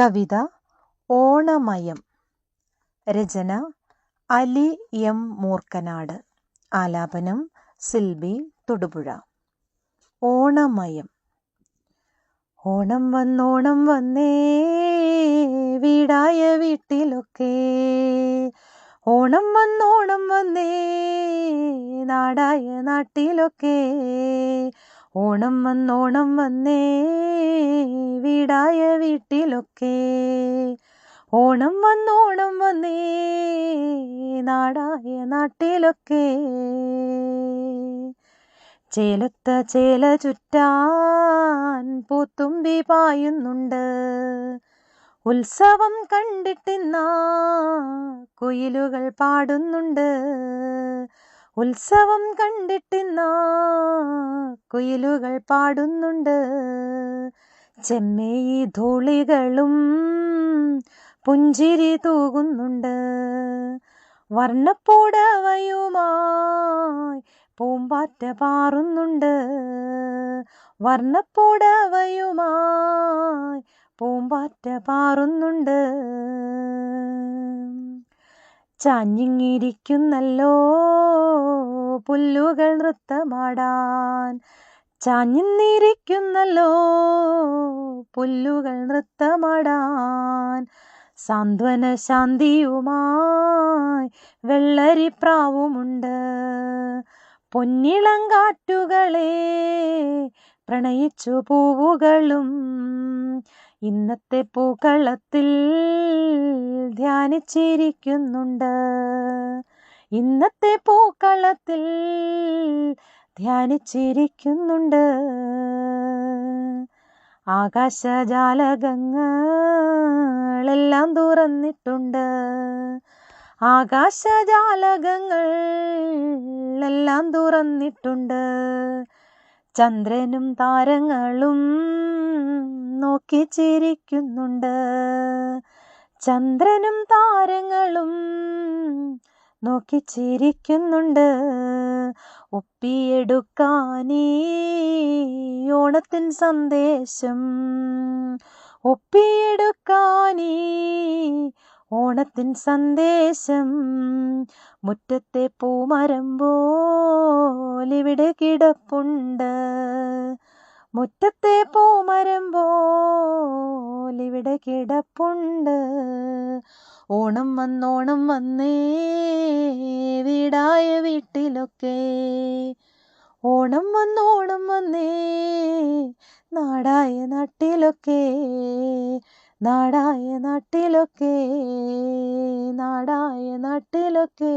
കവിത ഓണമയം. രചന അലി എം മൂർക്കനാട്. ആലാപനം സിൽബി തൊടുപുഴ. ഓണമയം. ഓണം വന്നോണം വന്നേ വീടായ വീട്ടിലൊക്കെ. ഓണം വന്നോണം വന്നേ നാടായ നാട്ടിലൊക്കെ. ഓണം വന്നോണം വന്നേ വീടായ വീട്ടിലൊക്കെ. ഓണം വന്നോണം വന്നേ നാടായ നാട്ടിലൊക്കെ. ചേലത്ത ചേല ചുറ്റാൻ പൂത്തുമ്പി പായുന്നുണ്ട്. ഉത്സവം കണ്ടിട്ടിന്നാ കുയിലുകൾ പാടുന്നുണ്ട്. ഉത്സവം കണ്ടിട്ടിന്നാ കുയിലുകൾ പാടുന്നുണ്ട്. ചെമ്മേയി ധൂളികളും പുഞ്ചിരി തൂകുന്നുണ്ട്. വർണപ്പൂടവയുമായി പൂമ്പാറ്റ പാറുന്നുണ്ട്. വർണപ്പൂടവയുമായി പൂമ്പാറ്റ പാറുന്നുണ്ട്. ചാഞ്ഞിങ്ങിരിക്കുന്നല്ലോ പുല്ലുകൾ നൃത്തമാടാൻ ചാഞ്ഞിന്നിരിക്കുന്നല്ലോ പുല്ലുകൾ നൃത്തമാടാൻ സാന്ത്വന ശാന്തിയുമായി വെള്ളരിപ്രാവുമുണ്ട് പൊന്നിളം കാറ്റുകളെ പ്രണയിച്ചു പൂവുകളും ഇന്നത്തെ പൂക്കളത്തിൽ ധ്യാനിച്ചിരിക്കുന്നുണ്ട്. ഇന്നത്തെ പൂക്കളത്തിൽ ധ്യാനിച്ചിരിക്കുന്നുണ്ട്. ആകാശജാലകങ്ങളെല്ലാം തുറന്നിട്ടുണ്ട്. ആകാശജാലകങ്ങൾ എല്ലാം തുറന്നിട്ടുണ്ട്. ചന്ദ്രനും താരങ്ങളും നോക്കി ചിരിക്കുന്നുണ്ട്. ചന്ദ്രനും താരങ്ങളും നോക്കി ചിരിക്കുന്നുണ്ട് ഒപ്പിയെടുക്കാനീ ഓണത്തിൻ സന്ദേശം. ഒപ്പിയെടുക്കാനീ ഓണത്തിൻ സന്ദേശം. മുറ്റത്തെ പൂമരം പോലിവിടെ കിടപ്പുണ്ട്. മുറ്റത്തെ പൂമരം പോലിവിടെ കിടപ്പുണ്ട്? ഓണം വന്നോണം വന്നേ വീടായ വീട്ടിലൊക്കെ. ഓണം വന്നോണം വന്നേ നാടായ നാട്ടിലൊക്കെ. നാടായ നാട്ടിലൊക്കെ നാടായ നാട്ടിലൊക്കെ.